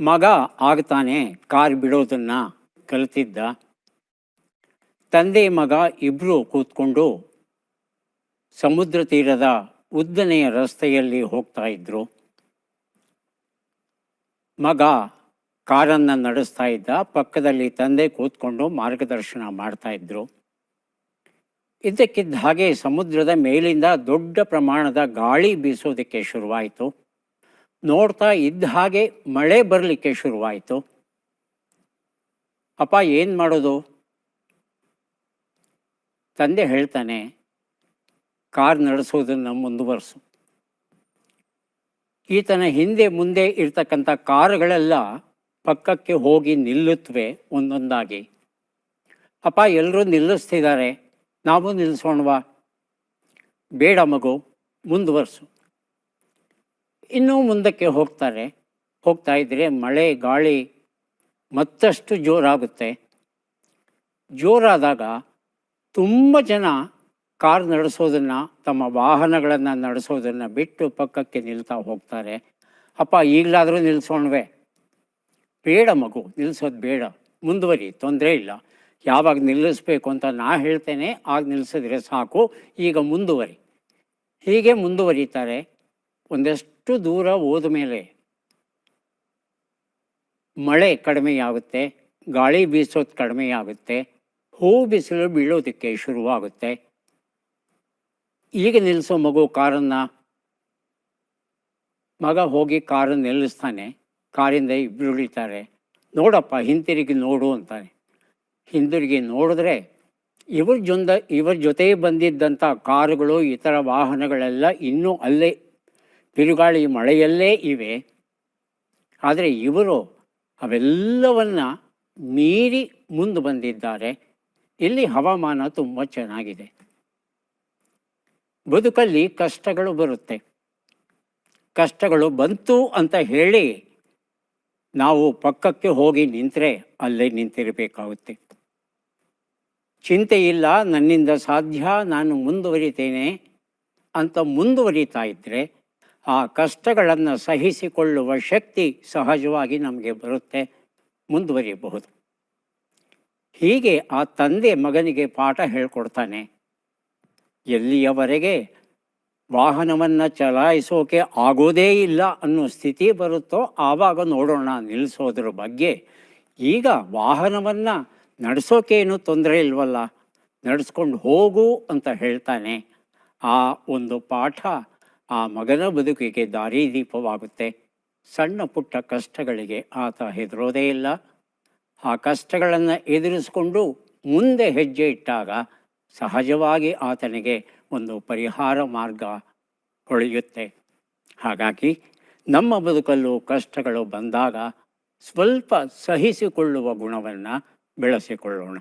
ಮಗ ಆಗ್ತಾನೆ, ಕಾರ್ ಬಿಡೋದನ್ನ ಕಲಿತಿದ್ದ. ತಂದೆ ಮಗ ಇಬ್ಬರು ಕೂತ್ಕೊಂಡು ಸಮುದ್ರ ತೀರದ ಉದ್ದನೆಯ ರಸ್ತೆಯಲ್ಲಿ ಹೋಗ್ತಾ ಇದ್ರು. ಮಗ ಕಾರನ್ನು ನಡೆಸ್ತಾ ಇದ್ದ, ಪಕ್ಕದಲ್ಲಿ ತಂದೆ ಕೂತ್ಕೊಂಡು ಮಾರ್ಗದರ್ಶನ ಮಾಡ್ತಾ ಇದ್ರು. ಇದ್ದಕ್ಕಿದ್ದ ಹಾಗೆ ಸಮುದ್ರದ ಮೇಲಿಂದ ದೊಡ್ಡ ಪ್ರಮಾಣದ ಗಾಳಿ ಬೀಸೋದಕ್ಕೆ ಶುರುವಾಯಿತು. ನೋಡ್ತಾ ಇದ್ದ ಹಾಗೆ ಮಳೆ ಬರಲಿಕ್ಕೆ ಶುರುವಾಯಿತು. ಅಪ್ಪ, ಏನು ಮಾಡೋದು? ತಂದೆ ಹೇಳ್ತಾನೆ, ಕಾರ್ ನಡೆಸೋದನ್ನು ಮುಂದುವರಿಸು. ಈತನ ಹಿಂದೆ ಮುಂದೆ ಇರ್ತಕ್ಕಂಥ ಕಾರುಗಳೆಲ್ಲ ಪಕ್ಕಕ್ಕೆ ಹೋಗಿ ನಿಲ್ಲುತ್ತವೆ ಒಂದೊಂದಾಗಿ. ಅಪ್ಪ ಎಲ್ಲರೂ ನಿಲ್ಲಿಸ್ತಿದ್ದಾರೆ. ನಾವು ನಿಲ್ಲಿಸೋಣವಾ ಬೇಡ ಮಗು, ಮುಂದುವರಿಸು. ಇನ್ನೂ ಮುಂದಕ್ಕೆ ಹೋಗ್ತಾರೆ. ಹೋಗ್ತಾ ಇದ್ದರೆ ಮಳೆ, ಗಾಳಿ ಮತ್ತಷ್ಟು ಜೋರಾಗುತ್ತೆ. ಜೋರಾದಾಗ ತುಂಬ ಜನ ಕಾರ್ ನಡೆಸೋದನ್ನು, ತಮ್ಮ ವಾಹನಗಳನ್ನು ನಡೆಸೋದನ್ನು ಬಿಟ್ಟು ಪಕ್ಕಕ್ಕೆ ನಿಲ್ತಾ ಹೋಗ್ತಾರೆ. ಅಪ್ಪ, ಈಗಲಾದರೂ ನಿಲ್ಲಿಸೋಣವೆ ಬೇಡ ಮಗು ನಿಲ್ಲಿಸೋದು ಬೇಡ. ಮುಂದುವರಿ, ತೊಂದರೆ ಇಲ್ಲ. ಯಾವಾಗ ನಿಲ್ಲಿಸ್ಬೇಕು ಅಂತ ನಾ ಹೇಳ್ತೇನೆ, ಆಗ ನಿಲ್ಲಿಸಿದ್ರೆ ಸಾಕು. ಈಗ ಮುಂದುವರಿ. ಹೀಗೆ ಮುಂದುವರಿತಾರೆ. ಒಂದಷ್ಟು ದೂರ ಹೋದ ಮೇಲೆ ಮಳೆ ಕಡಿಮೆಯಾಗುತ್ತೆ, ಗಾಳಿ ಬೀಸೋದು ಕಡಿಮೆಯಾಗುತ್ತೆ, ಹೂ ಬಿಸಿಲು ಬೀಳೋದಕ್ಕೆ ಶುರುವಾಗುತ್ತೆ. ಈಗ ನಿಲ್ಲಿಸೋ ಮಗು ಕಾರನ್ನ, ಮಗ ಹೋಗಿ ಕಾರನ್ನು ನಿಲ್ಲಿಸ್ತಾನೆ, ಕಾರಿಂದ ಇಬ್ಬರು ಇಳಿತಾರೆ ನೋಡಪ್ಪ, ಹಿಂತಿರುಗಿ ನೋಡು ಅಂತಾನೆ. ಹಿಂದಿರುಗಿ ನೋಡಿದ್ರೆ ಇವ್ರ ಜೊಂದ, ಇವ್ರ ಜೊತೆ ಬಂದಿದ್ದಂಥ ಕಾರುಗಳು, ಇತರ ವಾಹನಗಳೆಲ್ಲ ಇನ್ನೂ ಅಲ್ಲೇ ಬಿರುಗಾಳಿ ಮಳೆಯಲ್ಲೇ ಇವೆ. ಆದರೆ ಇವರು ಅವೆಲ್ಲವನ್ನ ಮೀರಿ ಮುಂದೆ ಬಂದಿದ್ದಾರೆ. ಇಲ್ಲಿ ಹವಾಮಾನ ತುಂಬ ಚೆನ್ನಾಗಿದೆ. ಬದುಕಲ್ಲಿ ಕಷ್ಟಗಳು ಬರುತ್ತೆ. ಕಷ್ಟಗಳು ಬಂತು ಅಂತ ಹೇಳಿ ನಾವು ಪಕ್ಕಕ್ಕೆ ಹೋಗಿ ನಿಂತರೆ ಅಲ್ಲೇ ನಿಂತಿರಬೇಕಾಗುತ್ತೆ. ಚಿಂತೆ ಇಲ್ಲ, ನನ್ನಿಂದ ಸಾಧ್ಯ, ನಾನು ಮುಂದುವರಿತೇನೆ ಅಂತ ಮುಂದುವರಿತಾ ಇದ್ದರೆ ಆ ಕಷ್ಟಗಳನ್ನು ಸಹಿಸಿಕೊಳ್ಳುವ ಶಕ್ತಿ ಸಹಜವಾಗಿ ನಮಗೆ ಬರುತ್ತೆ, ಮುಂದುವರಿಯಬಹುದು. ಹೀಗೆ ಆ ತಂದೆ ಮಗನಿಗೆ ಪಾಠ ಹೇಳ್ಕೊಡ್ತಾನೆ, ಎಲ್ಲಿಯವರೆಗೆ ವಾಹನವನ್ನು ಚಲಾಯಿಸೋಕೆ ಆಗೋದೇ ಇಲ್ಲ ಅನ್ನೋ ಸ್ಥಿತಿ ಬರುತ್ತೋ ಆವಾಗ ನೋಡೋಣ ನಿಲ್ಲಿಸೋದ್ರ ಬಗ್ಗೆ. ಈಗ ವಾಹನವನ್ನು ನಡೆಸೋಕೇನು ತೊಂದರೆ ಇಲ್ವಲ್ಲ, ನಡೆಸ್ಕೊಂಡು ಹೋಗು ಅಂತ ಹೇಳ್ತಾನೆ. ಆ ಒಂದು ಪಾಠ ಆ ಮಗನ ಬದುಕಿಗೆ ದಾರಿದೀಪವಾಗುತ್ತೆ ಸಣ್ಣ ಪುಟ್ಟ ಕಷ್ಟಗಳಿಗೆ ಆತ ಹೆದರೋದೇ ಇಲ್ಲ. ಆ ಕಷ್ಟಗಳನ್ನು ಎದುರಿಸ್ಕೊಂಡು ಮುಂದೆ ಹೆಜ್ಜೆ ಇಟ್ಟಾಗ ಸಹಜವಾಗಿ ಆತನಿಗೆ ಒಂದು ಪರಿಹಾರ ಮಾರ್ಗ ಹೊಳೆಯುತ್ತೆ. ಹಾಗಾಗಿ ನಮ್ಮ ಬದುಕಲ್ಲೂ ಕಷ್ಟಗಳು ಬಂದಾಗ ಸ್ವಲ್ಪ ಸಹಿಸಿಕೊಳ್ಳುವ ಗುಣವನ್ನು ಬೆಳೆಸಿಕೊಳ್ಳೋಣ.